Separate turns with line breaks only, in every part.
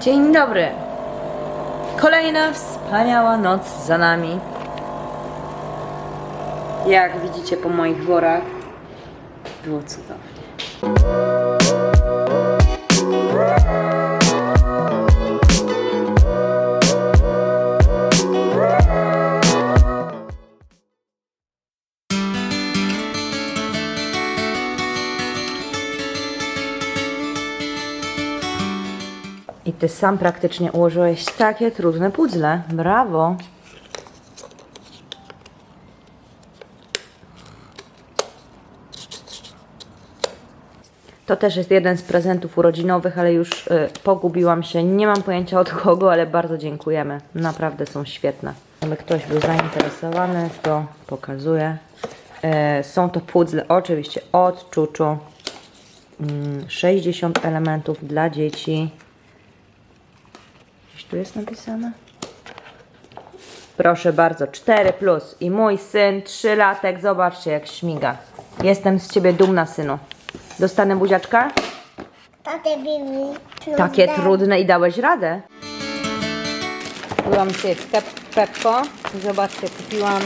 Dzień dobry. Kolejna wspaniała noc za nami. Jak widzicie po moich worach, było cudownie. Ty sam praktycznie ułożyłeś takie trudne puzzle. Brawo. To też jest jeden z prezentów urodzinowych, ale już y, pogubiłam się. Nie mam pojęcia od kogo, ale bardzo dziękujemy. Naprawdę są świetne. Jakby ktoś był zainteresowany, to pokazuję. Y, są to puzzle oczywiście od Czuczu. Mm, 60 elementów dla dzieci. Tu jest napisane? Proszę bardzo, 4 plus. I mój syn, 3 latek, zobaczcie jak śmiga. Jestem z ciebie dumna, synu. Dostanę buziaczka?
Tate Bibi.
Takie trudne i dałeś radę. Kupiłam sobie pep, Pepko. Zobaczcie, kupiłam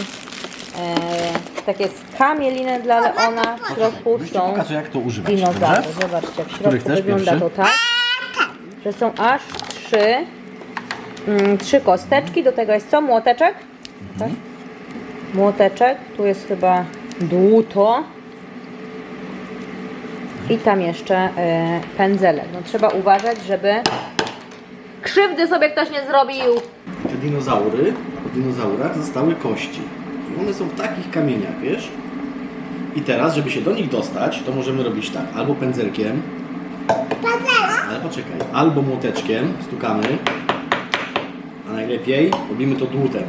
e, takie skamieliny dla Leona. W środku są
jak to używać,
dinozaury. Zobaczcie, w
Który
środku
chcesz,
wygląda
pierwszy?
to tak, że są aż trzy, mm, trzy kosteczki. Do tego jest co? Młoteczek? Tak?
Mhm.
Młoteczek. Tu jest chyba dłuto. I tam jeszcze e, pędzelek. No trzeba uważać, żeby krzywdy sobie ktoś nie zrobił.
Te dinozaury, w dinozaurach zostały kości. I one są w takich kamieniach, wiesz? I teraz, żeby się do nich dostać, to możemy robić tak. Albo pędzelkiem. Ale poczekaj. Albo młoteczkiem stukamy. Najlepiej robimy to dłutem.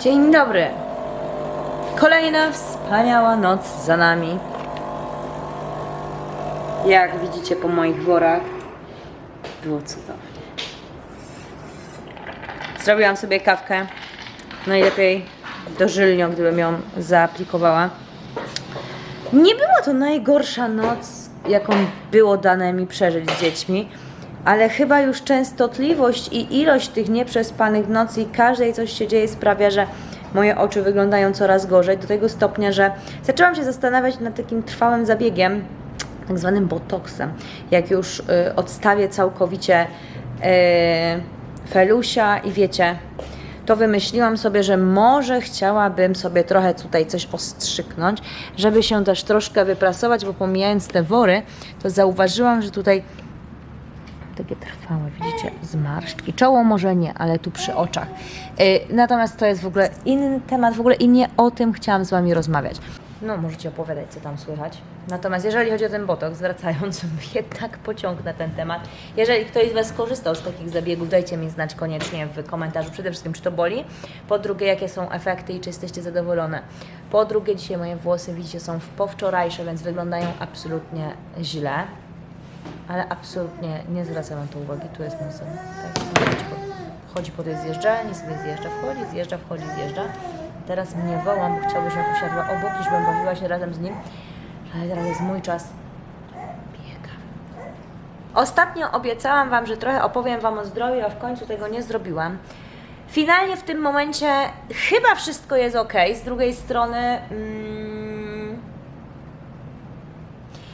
Dzień dobry. Kolejna wspaniała noc za nami. Jak widzicie po moich worach, było cudownie. Zrobiłam sobie kawkę. Najlepiej dożylnią, gdybym ją zaaplikowała. Nie była to najgorsza noc, jaką było dane mi przeżyć z dziećmi, ale chyba już częstotliwość i ilość tych nieprzespanych nocy i każdej coś się dzieje sprawia, że moje oczy wyglądają coraz gorzej, do tego stopnia, że zaczęłam się zastanawiać nad takim trwałym zabiegiem, tak zwanym botoksem. Jak już y, odstawię całkowicie y, felusia i wiecie, to wymyśliłam sobie, że może chciałabym sobie trochę tutaj coś ostrzyknąć, żeby się też troszkę wyprasować, bo pomijając te wory, to zauważyłam, że tutaj takie trwałe, widzicie, zmarszczki. Czoło może nie, ale tu przy oczach. Yy, natomiast to jest w ogóle inny temat, w ogóle i nie o tym chciałam z Wami rozmawiać. No, możecie opowiadać, co tam słychać. Natomiast jeżeli chodzi o ten botok, zwracając, jednak pociągnę ten temat. Jeżeli ktoś z Was skorzystał z takich zabiegów, dajcie mi znać koniecznie w komentarzu. Przede wszystkim, czy to boli. Po drugie, jakie są efekty i czy jesteście zadowolone. Po drugie, dzisiaj moje włosy, widzicie, są w powczorajsze, więc wyglądają absolutnie źle ale absolutnie nie zwracam na to uwagi. Tu jest mój syn. Tak, chodzi po, chodzi po tej zjeżdżalni, sobie zjeżdża, wchodzi, zjeżdża, wchodzi, zjeżdża. Teraz mnie wołam, bo chciałby, żebym usiadła obok i żebym bawiła się razem z nim. Ale teraz jest mój czas. Biegam. Ostatnio obiecałam Wam, że trochę opowiem Wam o zdrowiu, a w końcu tego nie zrobiłam. Finalnie w tym momencie chyba wszystko jest ok. Z drugiej strony. Mm,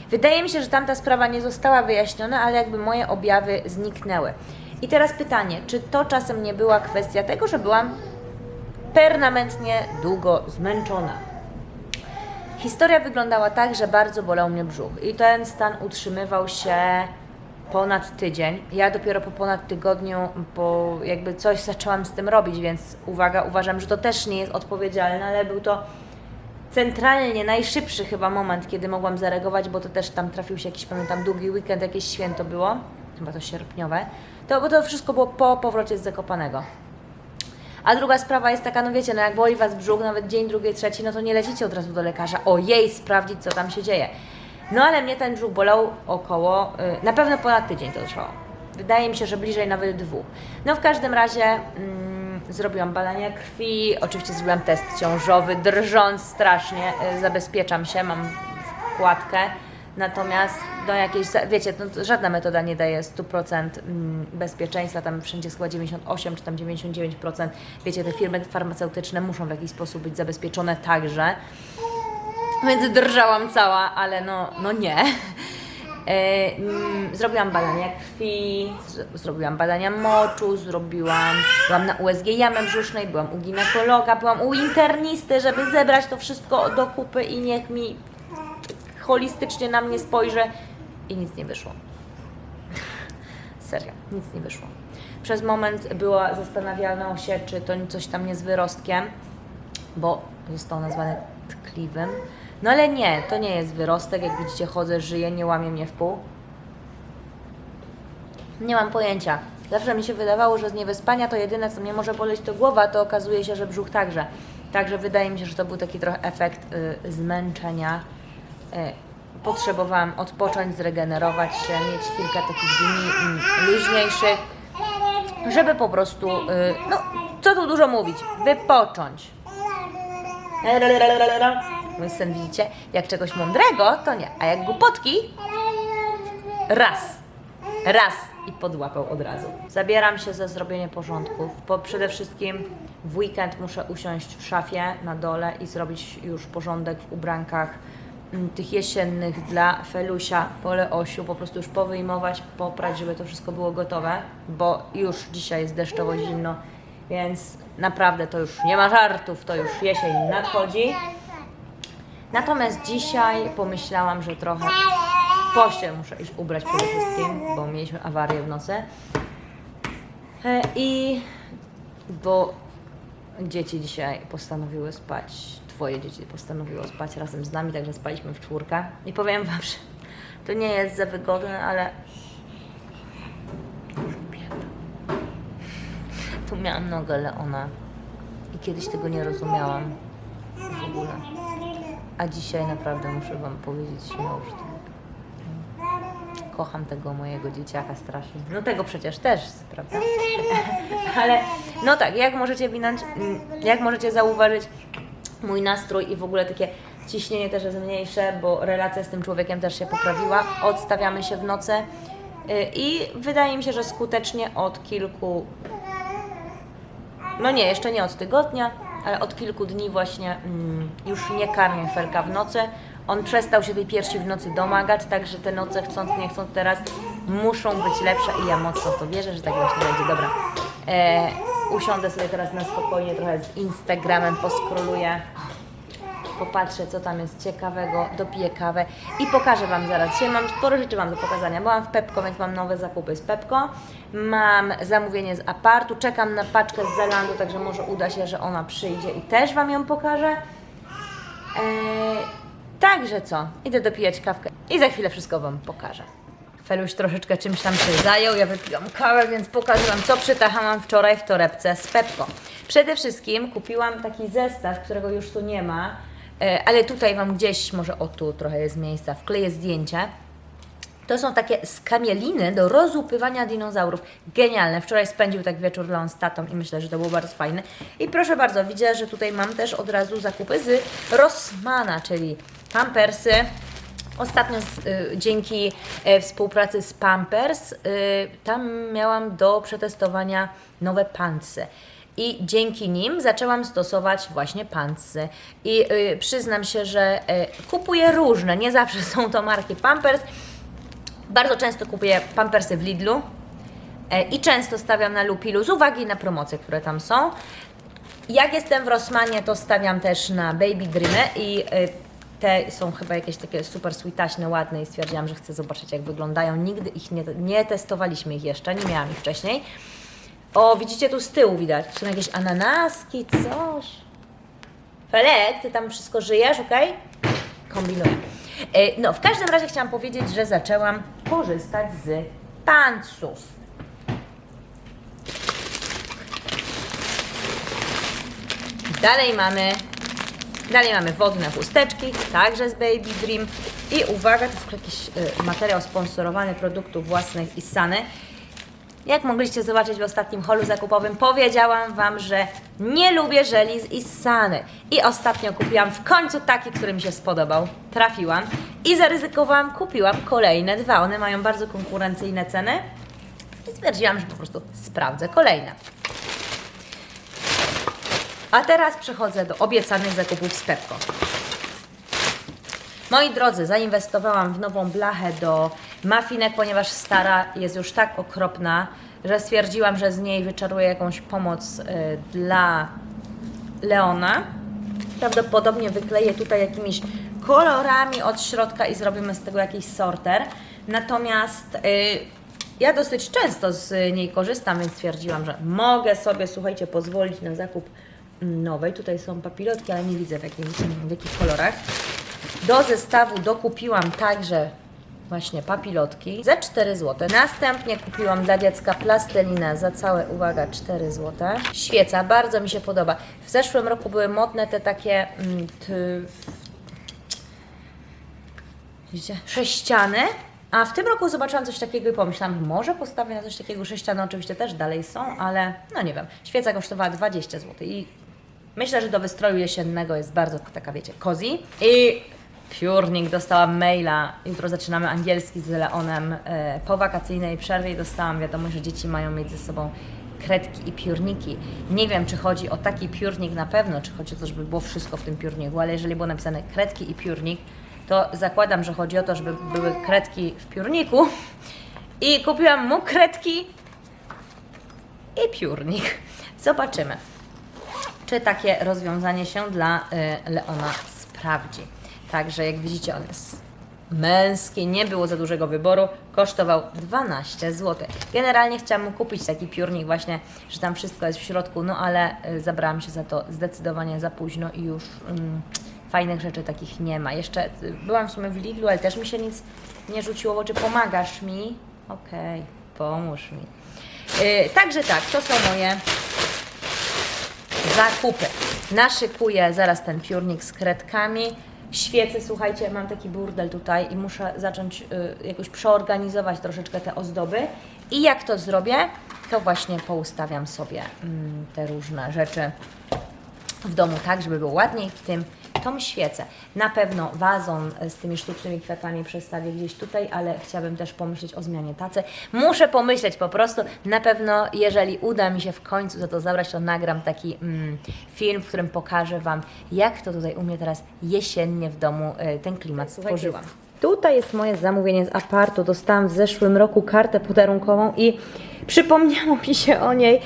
Wydaje mi się, że tamta sprawa nie została wyjaśniona, ale jakby moje objawy zniknęły. I teraz pytanie, czy to czasem nie była kwestia tego, że byłam permanentnie długo zmęczona? Historia wyglądała tak, że bardzo bolał mnie brzuch i ten stan utrzymywał się ponad tydzień. Ja dopiero po ponad tygodniu, bo jakby coś zaczęłam z tym robić, więc uwaga, uważam, że to też nie jest odpowiedzialne, ale był to centralnie najszybszy chyba moment, kiedy mogłam zareagować, bo to też tam trafił się jakiś, pamiętam, długi weekend, jakieś święto było, chyba to sierpniowe, to, bo to wszystko było po powrocie z Zakopanego. A druga sprawa jest taka, no wiecie, no jak boli Was brzuch, nawet dzień, drugi, trzeci, no to nie lecicie od razu do lekarza, ojej, sprawdzić, co tam się dzieje. No ale mnie ten brzuch bolał około, y, na pewno ponad tydzień to trwało. Wydaje mi się, że bliżej nawet dwóch. No w każdym razie... Mm, zrobiłam badania krwi, oczywiście zrobiłam test ciążowy, drżąc strasznie, y, zabezpieczam się, mam wkładkę. Natomiast jakieś, za- wiecie, no, żadna metoda nie daje 100% mm, bezpieczeństwa, tam wszędzie jest chyba 98 czy tam 99%. Wiecie, te firmy farmaceutyczne muszą w jakiś sposób być zabezpieczone także. Więc drżałam cała, ale no, no nie. E, mm, zrobiłam badania krwi, zrobiłam badania moczu, zrobiłam, byłam na USG jamy brzusznej, byłam u ginekologa, byłam u internisty, żeby zebrać to wszystko do kupy i niech mi holistycznie na mnie spojrzy i nic nie wyszło. Serio, nic nie wyszło. Przez moment była zastanawialna się, czy to coś tam nie z wyrostkiem, bo został nazwany tkliwym. No ale nie, to nie jest wyrostek. Jak widzicie, chodzę, żyję, nie łamie mnie w pół. Nie mam pojęcia. Zawsze mi się wydawało, że z niewyspania to jedyne, co mnie może boleć, to głowa, to okazuje się, że brzuch także. Także wydaje mi się, że to był taki trochę efekt y, zmęczenia. Y, potrzebowałam odpocząć, zregenerować się, mieć kilka takich dni mm, luźniejszych, żeby po prostu, y, no, co tu dużo mówić, wypocząć. Mój syn widzicie, jak czegoś mądrego, to nie, a jak głupotki, raz, raz i podłapał od razu. Zabieram się za zrobienie porządków, bo przede wszystkim w weekend muszę usiąść w szafie na dole i zrobić już porządek w ubrankach tych jesiennych dla Felusia po Leosiu, po prostu już powyjmować, poprać, żeby to wszystko było gotowe, bo już dzisiaj jest deszczowo zimno, więc naprawdę to już nie ma żartów, to już jesień nadchodzi. Natomiast dzisiaj pomyślałam, że trochę pościel muszę iść ubrać przede wszystkim, bo mieliśmy awarię w nocy. E, I bo dzieci dzisiaj postanowiły spać, twoje dzieci postanowiły spać razem z nami, także spaliśmy w czwórkę. I powiem wam, że to nie jest za wygodne, ale tu miałam nogę Leona i kiedyś tego nie rozumiałam w ogóle. A dzisiaj naprawdę muszę Wam powiedzieć śmiało, to kocham tego mojego dzieciaka strasznie. No tego przecież też, prawda? Ale no tak, jak możecie winąć, mm, jak możecie zauważyć, mój nastrój i w ogóle takie ciśnienie też jest mniejsze, bo relacja z tym człowiekiem też się poprawiła. Odstawiamy się w nocy y, i wydaje mi się, że skutecznie od kilku no nie, jeszcze nie od tygodnia, ale od kilku dni właśnie mm, już nie karmię Felka w nocy. On przestał się tej piersi w nocy domagać, także te noce chcąc nie chcąc teraz muszą być lepsze i ja mocno w to wierzę, że tak właśnie będzie. Dobra, e, usiądę sobie teraz na spokojnie trochę z Instagramem, poskroluję popatrzę, co tam jest ciekawego, dopiję kawę i pokażę Wam zaraz. Dzisiaj mam sporo rzeczy Wam do pokazania. Byłam w Pepko, więc mam nowe zakupy z Pepko. Mam zamówienie z apartu, czekam na paczkę z Zalandu, także może uda się, że ona przyjdzie i też Wam ją pokażę. Eee, także co, idę dopijać kawkę i za chwilę wszystko Wam pokażę. Feluś troszeczkę czymś tam się zajął, ja wypiłam kawę, więc pokażę Wam, co przytachałam wczoraj w torebce z Pepko. Przede wszystkim kupiłam taki zestaw, którego już tu nie ma, e, ale tutaj Wam gdzieś, może o tu trochę jest miejsca, wkleję zdjęcie. To są takie skamieliny do rozłupywania dinozaurów. Genialne. Wczoraj spędził tak wieczór Leon z tatą i myślę, że to było bardzo fajne. I proszę bardzo, widzę, że tutaj mam też od razu zakupy z Rossmana, czyli pampersy. Ostatnio z, y, dzięki e, współpracy z Pampers y, tam miałam do przetestowania nowe pantsy. I dzięki nim zaczęłam stosować właśnie pantsy. I y, przyznam się, że y, kupuję różne, nie zawsze są to marki Pampers. Bardzo często kupuję pampersy w Lidlu e, i często stawiam na Lupilu z uwagi na promocje, które tam są. Jak jestem w Rossmanie, to stawiam też na Baby Dreamy i te są chyba jakieś takie super sweetaśne, ładne i stwierdziłam, że chcę zobaczyć jak wyglądają. Nigdy ich nie, nie testowaliśmy ich jeszcze, nie miałam ich wcześniej. O, widzicie tu z tyłu widać, są jakieś ananaski, coś. Felek, ty tam wszystko żyjesz, okej? Kombinuję. E, No, w każdym razie chciałam powiedzieć, że zaczęłam korzystać z pantsów. Dalej mamy, dalej mamy wodne chusteczki, także z Baby Dream. I uwaga, to jest jakiś y, materiał sponsorowany produktów własnych Isany. Jak mogliście zobaczyć w ostatnim holu zakupowym, powiedziałam Wam, że nie lubię żeli z Issany. I ostatnio kupiłam w końcu taki, który mi się spodobał. Trafiłam i zaryzykowałam, kupiłam kolejne dwa. One mają bardzo konkurencyjne ceny. I stwierdziłam, że po prostu sprawdzę kolejne. A teraz przechodzę do obiecanych zakupów z Pepko. Moi drodzy, zainwestowałam w nową blachę do mafinek, ponieważ stara jest już tak okropna, że stwierdziłam, że z niej wyczaruję jakąś pomoc y, dla Leona. Prawdopodobnie wykleję tutaj jakimiś kolorami od środka i zrobimy z tego jakiś sorter. Natomiast y, ja dosyć często z niej korzystam, więc stwierdziłam, że mogę sobie, słuchajcie, pozwolić na zakup nowej. Tutaj są papilotki, ale nie widzę w, jakim, w jakich kolorach. Do zestawu dokupiłam także właśnie papilotki za 4 zł. Następnie kupiłam dla dziecka plastelinę za całe, uwaga, 4 zł. Świeca, bardzo mi się podoba. W zeszłym roku były modne te takie mm, t, widzicie, sześciany. A w tym roku zobaczyłam coś takiego i pomyślałam, może postawię na coś takiego sześciany, oczywiście też dalej są, ale no nie wiem. Świeca kosztowała 20 zł i myślę, że do wystroju jesiennego jest bardzo taka, wiecie, cozy. I piórnik, dostałam maila, jutro zaczynamy angielski z Leonem e, po wakacyjnej przerwie dostałam wiadomość, że dzieci mają mieć ze sobą kredki i piórniki. Nie wiem, czy chodzi o taki piórnik na pewno, czy chodzi o to, żeby było wszystko w tym piórniku, ale jeżeli było napisane kredki i piórnik, to zakładam, że chodzi o to, żeby były kredki w piórniku i kupiłam mu kredki i piórnik. Zobaczymy, czy takie rozwiązanie się dla y, Leona sprawdzi. Także jak widzicie, on jest męski, nie było za dużego wyboru, kosztował 12 zł. Generalnie chciałam kupić taki piórnik właśnie, że tam wszystko jest w środku, no ale y, zabrałam się za to zdecydowanie za późno i już mm, fajnych rzeczy takich nie ma. Jeszcze y, byłam w sumie w Lidlu, ale też mi się nic nie rzuciło w oczy. Pomagasz mi? Okej, pomóż mi. Y, także tak, to są moje zakupy. Naszykuję zaraz ten piórnik z kredkami. Świece, słuchajcie, mam taki burdel tutaj i muszę zacząć y, jakoś przeorganizować troszeczkę te ozdoby. I jak to zrobię, to właśnie poustawiam sobie mm, te różne rzeczy w domu tak, żeby było ładniej, w tym tą świecę. Na pewno wazon z tymi sztucznymi kwiatami przestawię gdzieś tutaj, ale chciałabym też pomyśleć o zmianie tacy. Muszę pomyśleć po prostu. Na pewno, jeżeli uda mi się w końcu za to zabrać, to nagram taki mm, film, w którym pokażę Wam, jak to tutaj u mnie teraz jesiennie w domu y, ten klimat stworzyłam. Tutaj jest moje zamówienie z apartu. Dostałam w zeszłym roku kartę podarunkową i przypomniało mi się o niej.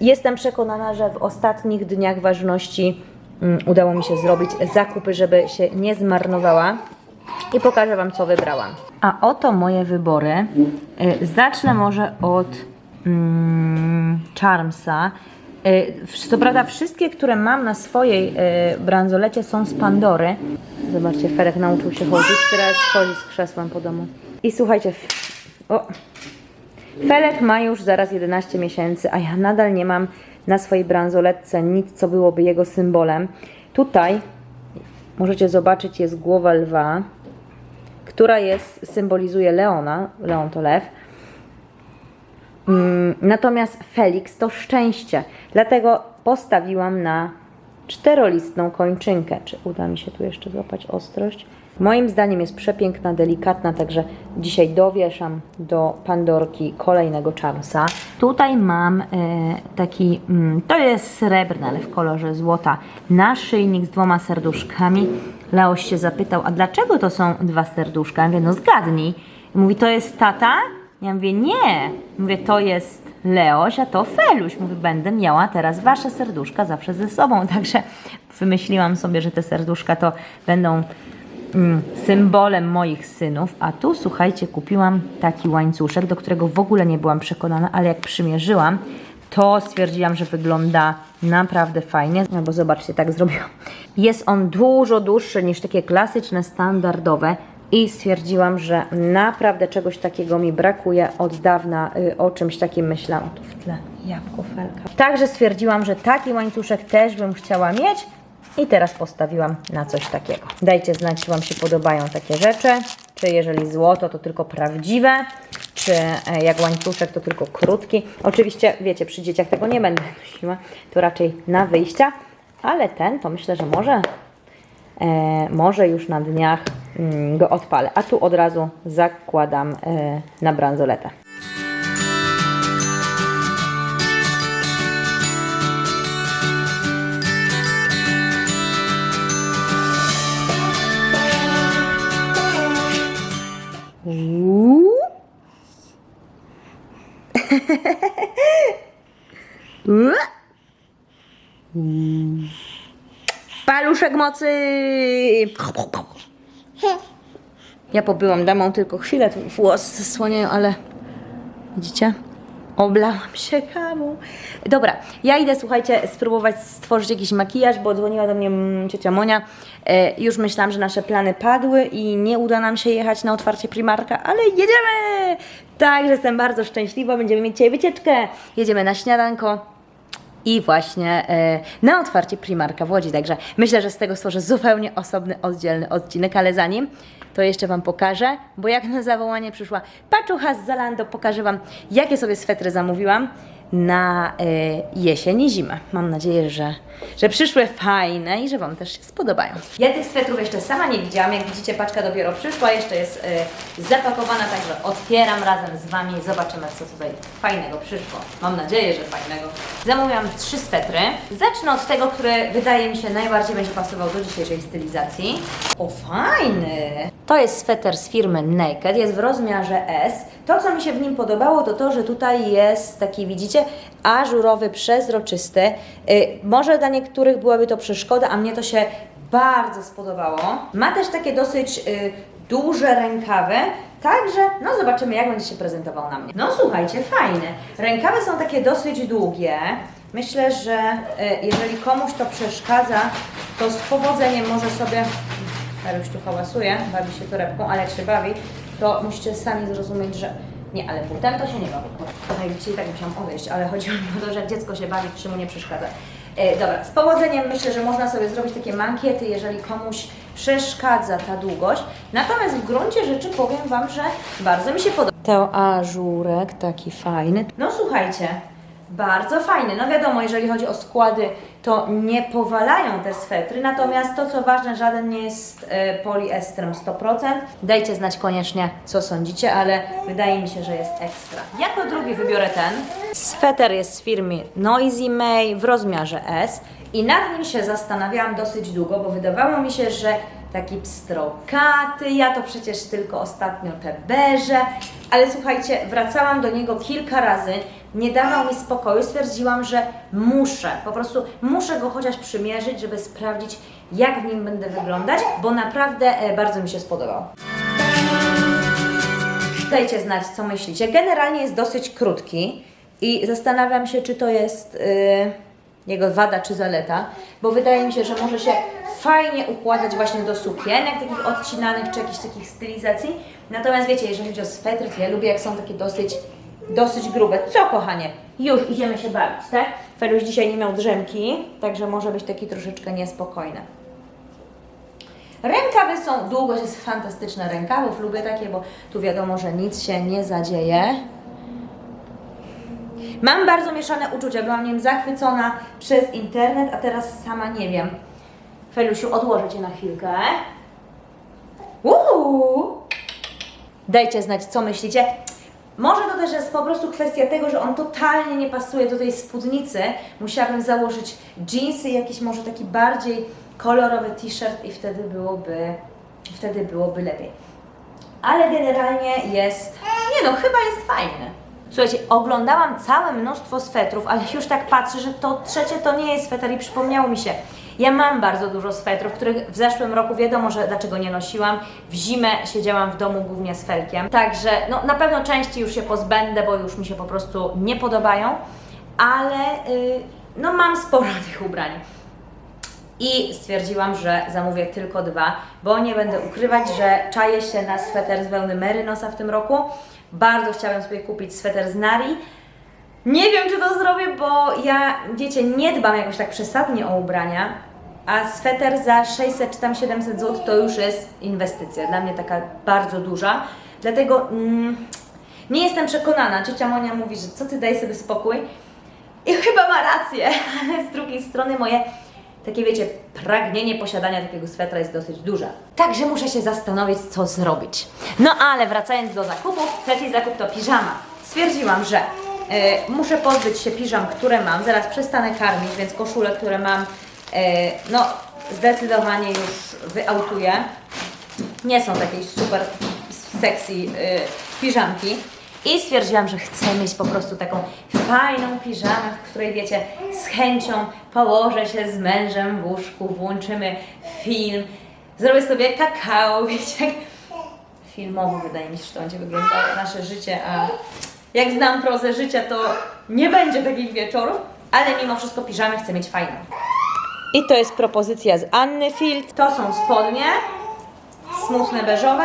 Jestem przekonana, że w ostatnich dniach ważności udało mi się zrobić zakupy, żeby się nie zmarnowała. I pokażę Wam, co wybrałam. A oto moje wybory. Y, Zacznę może od mm, Charmsa. Y, Co prawda wszystkie, które mam na swojej y, bransolecie są z Pandory. Zobaczcie, Ferek nauczył się chodzić, teraz chodzi z krzesłem po domu. I słuchajcie, o, Felek ma już zaraz 11 miesięcy, a ja nadal nie mam na swojej bransoletce nic, co byłoby jego symbolem. Tutaj możecie zobaczyć, jest głowa lwa, która jest, symbolizuje Leona. Leon to lew. Mm, Natomiast Felix to szczęście. Dlatego postawiłam na czterolistną kończynkę. Czy uda mi się tu jeszcze złapać ostrość? Moim zdaniem jest przepiękna, delikatna, także dzisiaj dowieszam do Pandorki kolejnego Charmsa. Tutaj mam e, taki, mm, to jest srebrny, ale w kolorze złota, naszyjnik z dwoma serduszkami. Leoś się zapytał, a dlaczego to są dwa serduszka? Ja mówię, no zgadnij. Mówi, to jest tata? Ja mówię, nie. Mówię, to jest Leoś, a to Feluś. Mówię, będę miała teraz wasze serduszka zawsze ze sobą. Także wymyśliłam sobie, że te serduszka to będą symbolem moich synów. A tu, słuchajcie, kupiłam taki łańcuszek, do którego w ogóle nie byłam przekonana, ale jak przymierzyłam, to stwierdziłam, że wygląda naprawdę fajnie. No bo zobaczcie, tak zrobiłam. Jest on dużo dłuższy niż takie klasyczne, standardowe. I stwierdziłam, że naprawdę czegoś takiego mi brakuje. Od dawna y, o czymś takim myślałam. Tu w tle jabłko felka. Także stwierdziłam, że taki łańcuszek też bym chciała mieć. I teraz postawiłam na coś takiego. Dajcie znać, czy Wam się podobają takie rzeczy. czy jeżeli złoto to tylko prawdziwe, czy e, jak łańcuszek to tylko krótki. Oczywiście, wiecie, przy dzieciach tego nie będę nosiła, to raczej na wyjścia, ale ten to myślę, że może, e, może już na dniach mm, go odpalę. A tu od razu zakładam e, na bransoletę. Paluszek mocy! Ja pobyłam damą tylko chwilę, tu włos zasłaniają, ale widzicie? Oblałam się kawą. Dobra, ja idę, słuchajcie, spróbować stworzyć jakiś makijaż, bo dzwoniła do mnie mm, ciocia Monia. E, już myślałam, że nasze plany padły i nie uda nam się jechać na otwarcie Primarka, ale jedziemy! Także jestem bardzo szczęśliwa, będziemy mieć dzisiaj wycieczkę. Jedziemy na śniadanko i właśnie e, na otwarcie Primarka w Łodzi. Także myślę, że z tego stworzę zupełnie osobny, oddzielny odcinek, ale zanim to jeszcze Wam pokażę, bo jak na zawołanie przyszła paczucha z Zalando, pokażę Wam, jakie sobie swetry zamówiłam na e, jesień i zimę. Mam nadzieję, że, że przyszły fajne i że Wam też się spodobają. Ja tych swetrów jeszcze sama nie widziałam. Jak widzicie, paczka dopiero przyszła, jeszcze jest e, zapakowana, także otwieram razem z Wami i zobaczymy, co tutaj fajnego przyszło. Mam nadzieję, że fajnego. Zamówiłam trzy swetry. Zacznę od tego, który wydaje mi się najbardziej będzie pasował do dzisiejszej stylizacji. O, fajny! To jest sweter z firmy Naked, jest w rozmiarze S. To, co mi się w nim podobało, to to, że tutaj jest taki, widzicie, ażurowy, przezroczysty. Y, może dla niektórych byłaby to przeszkoda, a mnie to się bardzo spodobało. Ma też takie dosyć y, duże rękawy, także no zobaczymy jak będzie się prezentował na mnie. No słuchajcie, fajne. Rękawy są takie dosyć długie. Myślę, że y, jeżeli komuś to przeszkadza, to z powodzeniem może sobie Karuś tu hałasuje, bawi się torebką, ale jak się bawi, to musicie sami zrozumieć, że nie, ale butem to się nie bawi. Tutaj dzisiaj tak musiałam odejść, ale chodziło mi o to, że dziecko się bawi, się mu nie przeszkadza. E, dobra, z powodzeniem myślę, że można sobie zrobić takie mankiety, jeżeli komuś przeszkadza ta długość. Natomiast w gruncie rzeczy powiem Wam, że bardzo mi się podoba. Ten ażurek taki fajny. No słuchajcie, bardzo fajny. No wiadomo, jeżeli chodzi o składy, to nie powalają te swetry, natomiast to co ważne, żaden nie jest e, poliestrem 100%. Dajcie znać koniecznie, co sądzicie, ale wydaje mi się, że jest ekstra. Jako drugi wybiorę ten. Sweter jest z firmy Noisy May w rozmiarze S i nad nim się zastanawiałam dosyć długo, bo wydawało mi się, że taki pstrokaty, ja to przecież tylko ostatnio te beże, ale słuchajcie, wracałam do niego kilka razy, nie dawał mi spokoju, stwierdziłam, że muszę, po prostu muszę go chociaż przymierzyć, żeby sprawdzić, jak w nim będę wyglądać, bo naprawdę e, bardzo mi się spodobał. Dajcie znać, co myślicie. Generalnie jest dosyć krótki i zastanawiam się, czy to jest y, jego wada czy zaleta, bo wydaje mi się, że może się fajnie układać właśnie do sukienek, takich odcinanych czy jakichś takich stylizacji. Natomiast wiecie, jeżeli chodzi o swetry, to ja lubię, jak są takie dosyć, dosyć grube. Co, kochanie? Już idziemy się bawić, tak? Feluś dzisiaj nie miał drzemki, także może być taki troszeczkę niespokojny. Rękawy są, długość jest fantastyczna rękawów, lubię takie, bo tu wiadomo, że nic się nie zadzieje. Mam bardzo mieszane uczucia, byłam nim zachwycona przez internet, a teraz sama nie wiem. Felusiu, odłożę Cię na chwilkę. Uhu! Dajcie znać, co myślicie. Może to też jest po prostu kwestia tego, że on totalnie nie pasuje do tej spódnicy. Musiałabym założyć jeansy, jakiś może taki bardziej kolorowy t-shirt i wtedy byłoby, wtedy byłoby lepiej. Ale generalnie jest, nie no, chyba jest fajny. Słuchajcie, oglądałam całe mnóstwo swetrów, ale już tak patrzę, że to trzecie to nie jest sweter i przypomniało mi się. Ja mam bardzo dużo swetrów, których w zeszłym roku wiadomo, że dlaczego nie nosiłam. W zimę siedziałam w domu głównie z felkiem. Także no, na pewno części już się pozbędę, bo już mi się po prostu nie podobają. Ale yy, no mam sporo tych ubrań. I stwierdziłam, że zamówię tylko dwa, bo nie będę ukrywać, że czaję się na sweter z wełny Merynosa w tym roku. Bardzo chciałam sobie kupić sweter z Nari. Nie wiem, czy to zrobię, bo ja, wiecie, nie dbam jakoś tak przesadnie o ubrania, A sweter za 600 czy tam 700 zł to już jest inwestycja. Dla mnie taka bardzo duża. Dlatego mm, nie jestem przekonana. Ciocia Monia mówi, że co ty daj sobie spokój. I chyba ma rację, ale z drugiej strony moje takie wiecie, pragnienie posiadania takiego swetra jest dosyć duże. Także muszę się zastanowić, co zrobić. No ale wracając do zakupów, trzeci zakup to piżama. Stwierdziłam, że e, muszę pozbyć się piżam, które mam. Zaraz przestanę karmić, więc koszule, które mam, no zdecydowanie już wyautuję. Nie są takie super sexy y, piżamki. I stwierdziłam, że chcę mieć po prostu taką fajną piżamę, w której wiecie, z chęcią położę się z mężem w łóżku, włączymy film, zrobię sobie kakao, wiecie, jak filmowo wydaje mi się, że to będzie wyglądało nasze życie, a jak znam prozę życia, to nie będzie takich wieczorów, ale mimo wszystko piżamę chcę mieć fajną. I to jest propozycja z Anny Field. To są spodnie, smutne beżowe,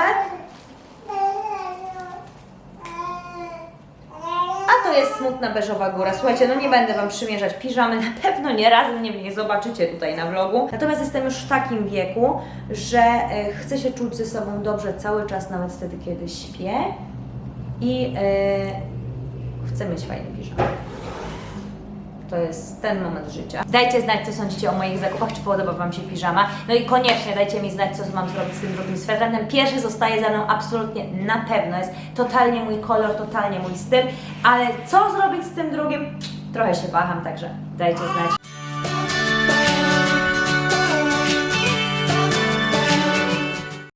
A to jest smutna beżowa góra. Słuchajcie, no nie będę Wam przymierzać piżamy, na pewno nie raz mnie nie zobaczycie tutaj na vlogu. Natomiast jestem już w takim wieku, że e, chcę się czuć ze sobą dobrze cały czas, nawet wtedy, kiedy śpię. I e, chcę mieć fajny piżam. To jest ten moment życia. Dajcie znać, co sądzicie o moich zakupach, czy podoba Wam się piżama. No i koniecznie dajcie mi znać, co mam zrobić z tym drugim swetrem. Pierwszy zostaje za mną absolutnie na pewno. Jest totalnie mój kolor, totalnie mój styl. Ale co zrobić z tym drugim? Trochę się waham, także dajcie znać.